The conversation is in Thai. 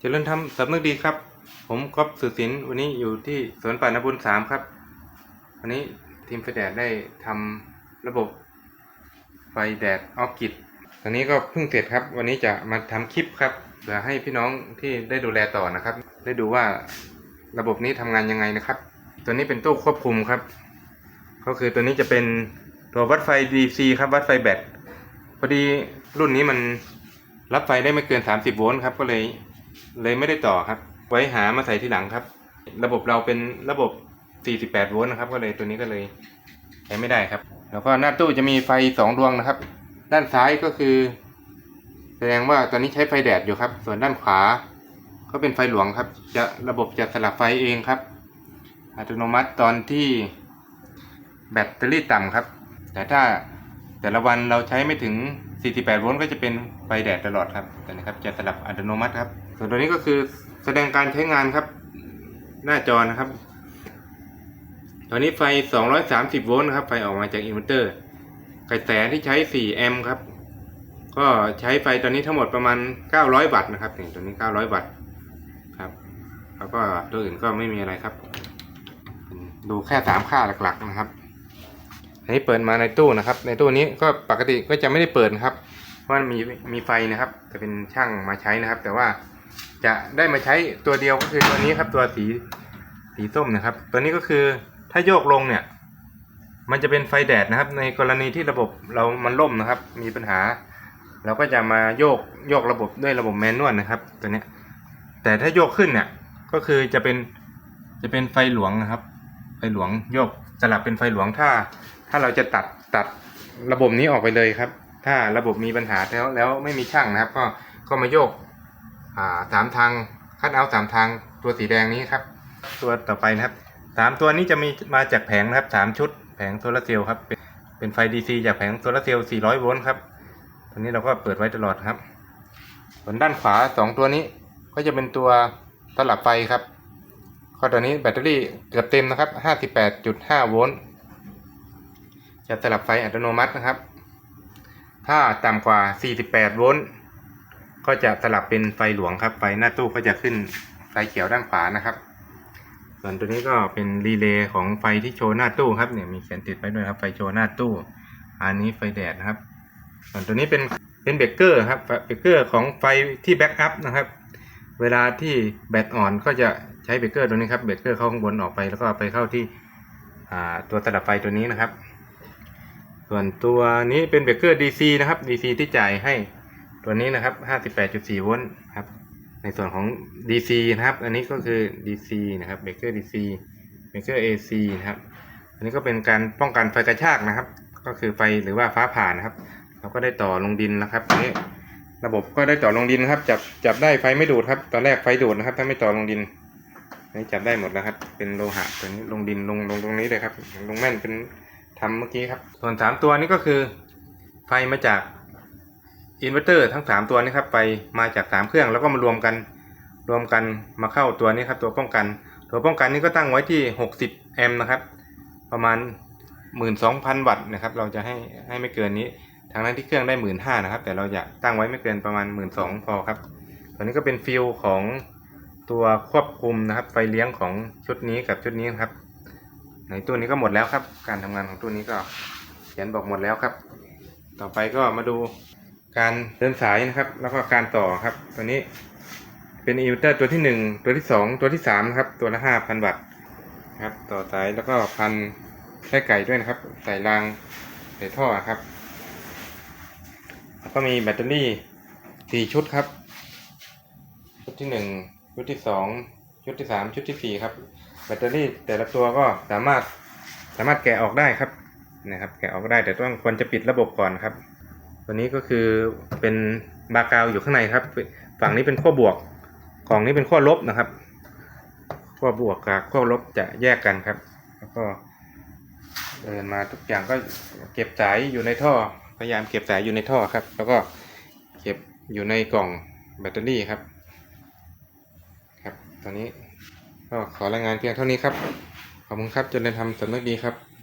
เจริญธรรมสำนึกดีครับ ผมก๊อฟสุสินวันนี้อยู่ที่สวนป่านาบุญสามครับ วันนี้ทีมไฟแดดได้ทำระบบไฟแดดออฟกิดตอนนี้ก็เพิ่งเสร็จครับ วันนี้จะมาทำคลิปครับเพื่อให้พี่น้องที่ได้ดูแลต่อนะครับ ได้ดูว่าระบบนี้ทำงานยังไงนะครับ ตัวนี้เป็นตู้ควบคุมครับ ก็คือตัวนี้จะเป็นตัววัดไฟ DC ครับวัดไฟแบตพอดีรุ่นนี้มันรับไฟได้ไม่เกิน 30 โวลต์ครับก็เลย เลยไม่ได้ต่อครับ ไว้หามาใส่ที่หลังครับ ระบบเราเป็นระบบ 48 โวลต์นะครับ ก็เลยตัวนี้ก็เลยใช้ไม่ได้ครับ แล้วก็หน้าตู้จะมีไฟ 2 ดวงนะครับ ด้านซ้ายก็คือ แสดงว่าตอนนี้ใช้ไฟแดดอยู่ครับ ส่วนด้านขวา ก็เป็นไฟหลวงครับ จะระบบจะสลับไฟเองครับ อัตโนมัติตอนที่แบตเตอรี่ต่ำครับ แต่ถ้าแต่ละวันเราใช้ไม่ถึง 48 โวลต์ก็จะเป็นไฟแดดตลอดครับแต่นะครับจะสลับอัตโนมัติครับ ส่วนตัวนี้ก็คือแสดงการใช้งานครับ หน้าจอนะครับ ตอนนี้ไฟ 230 โวลต์นะครับ ไฟออกมาจากอินเวอร์เตอร์กระแสที่ใช้ 4 แอมป์ครับ ก็ใช้ไฟตอนนี้ทั้งหมดประมาณ 900 วัตต์นะครับนี่ตัวนี้ 900 วัตต์ครับ แล้วก็ตัวอื่นก็ไม่มีอะไรครับ ดูแค่สามค่าหลักๆนะครับอันนี้เปิดมาในตู้นะครับ ในตู้นี้ก็ปกติก็จะไม่ได้เปิดครับ เพราะมันมีมีไฟนะครับ จะเป็นช่างมาใช้นะครับ แต่ว่า จะได้มาใช้ตัวเดียวก็คือตัวนี้ครับตัวสีสีส้มนะครับ ตัวนี้ก็คือถ้าโยกลงเนี่ย มันจะเป็นไฟแดดนะครับ ในกรณีที่ระบบเรามันล่มนะครับ มีปัญหา เราก็จะมาโยกโยกระบบด้วยระบบแมนนวลนะครับ ตัวนี้แต่ถ้าโยกขึ้นเนี่ยก็คือจะเป็นจะเป็นไฟหลวงนะครับ ไฟหลวงโยกสลับเป็นไฟหลวงถ้า ถ้าเราจะตัดตัดระบบนี้ออกไปเลยครับ ถ้าระบบมีปัญหาแล้วแล้วไม่มีช่างนะครับ ก็ก็มาโยก สามทางคัดเอาสามทางตัวสีแดงนี้ครับ ตัวต่อไปนะครับสามตัวนี้จะมีมาจากแผงนะครับสามชุดแผงโซลาร์เซลล์ครับเป็นเป็นไฟ DC จากแผงโซลาร์เซลล์ 400 โวลต์ครับ ตัวนี้เราก็เปิดไว้ตลอดครับ ส่วนด้านขวาสองตัวนี้ก็จะเป็นตัวสลับไฟครับ ก็ตัวนี้แบตเตอรี่เกือบเต็มนะครับ 58.5 โวลต์ จะสลับไฟอัตโนมัตินะครับ ถ้าต่ำกว่า 48 โวลต์ ก็จะสลับเป็นไฟหลวงครับ ไฟหน้าตู้ก็จะขึ้นไฟเขียวด้านขวานะครับ ส่วนตัวนี้ก็เป็นรีเลย์ของไฟที่โชว์หน้าตู้ครับเนี่ยมีเขียนติดไว้ด้วยครับไฟโชว์หน้าตู้ อันนี้ไฟแดดนะครับ ส่วนตัวนี้เป็นเป็นเบรกเกอร์ครับเบรกเกอร์ของไฟที่แบ็กอัพนะครับ เวลาที่แบตอ่อนก็จะใช้เบรกเกอร์ตัวนี้ครับเบรกเกอร์เข้าข้างบนออกไปแล้วก็ไปเข้าที่ตัวสลับไฟตัวนี้นะครับ ส่วนตัวนี้เป็นเบรกเกอร์ DC นะครับ DC ที่จ่ายให้ ตัวนี้นะครับ 58.4 โวลต์ครับ ในส่วนของ DC นะครับ อันนี้ก็คือ DC นะครับเบรกเกอร์ DC เบรกเกอร์ AC นะครับ อันนี้ก็เป็นการป้องกันไฟกระชากนะครับ ก็คือไฟหรือว่าฟ้าผ่านะครับ เราก็ได้ต่อลงดินนะครับอันนี้ระบบก็ได้ต่อลงดินครับ จับจับได้ไฟไม่ดูดครับ ตอนแรกไฟดูดนะครับ ถ้าไม่ต่อลงดินนนี้จับได้หมดแล้วครับ เป็นโลหะตัวนี้ลงดินลงลงตรงนี้เลยครับ ลงแม่นเป็นทำเมื่อกี้ครับ ส่วนสามตัวนี้ก็คือ ไฟมาจาก อินเวอร์เตอร์ทั้งสามตัวนี้ครับไฟมาจากสามเครื่องแล้วก็มารวมกันรวมกันมาเข้าตัวนี้ครับตัวป้องกัน ตัวป้องกันนี้ก็ตั้งไว้ที่ 60 แอมป์นะครับ ประมาณ 12,000 วัตต์นะครับ เราจะให้ให้ไม่เกินนี้ทางนั้นที่เครื่องได้ 15,000นะครับ แต่เราจะตั้งไว้ไม่เกินประมาณ 12,000พอครับตัวนี้ก็เป็นฟิลของตัวควบคุมนะครับไฟเลี้ยงของชุดนี้กับชุดนี้ครับ ในตัวนี้ก็หมดแล้วครับ การทำงานของตัวนี้ก็เขียนบอกหมดแล้วครับ ต่อไปก็มาดู การเดินสายนะครับ แล้วก็การต่อครับ ตัวนี้เป็นอินเวอร์เตอร์ตัวที่หนึ่งตัวที่สองตัวที่สามครับ ตัวละห้าพันวัตต์ครับ ต่อสายแล้วก็พันแค่ไก่ด้วยนะครับ ใส่รางใส่ท่อครับ แล้วก็มีแบตเตอรี่สี่ชุดครับ ชุดที่หนึ่งชุดที่สองชุดที่สามชุดที่สี่ครับ แบตเตอรี่แต่ละตัวก็สามารถสามารถแกะออกได้ครับนะครับ แกะออกได้แต่ต้องควรจะปิดระบบก่อนครับ ตัวนี้ก็คือเป็นบากาวอยู่ข้างในครับ ฝั่งนี้เป็นขั้วบวกกล่องนี้เป็นขั้วลบนะครับขั้วบวกกับขั้วลบจะแยกกันครับ แล้วก็เดินมาทุกอย่างก็เก็บสายอยู่ในท่อ พยายามเก็บสายอยู่ในท่อครับ แล้วก็เก็บอยู่ในกล่องแบตเตอรี่ครับ ครับตอนนี้ก็ขอรายงานเพียงเท่านี้ครับ ขอบคุณครับเจริญธรรมสำนึกดีครับ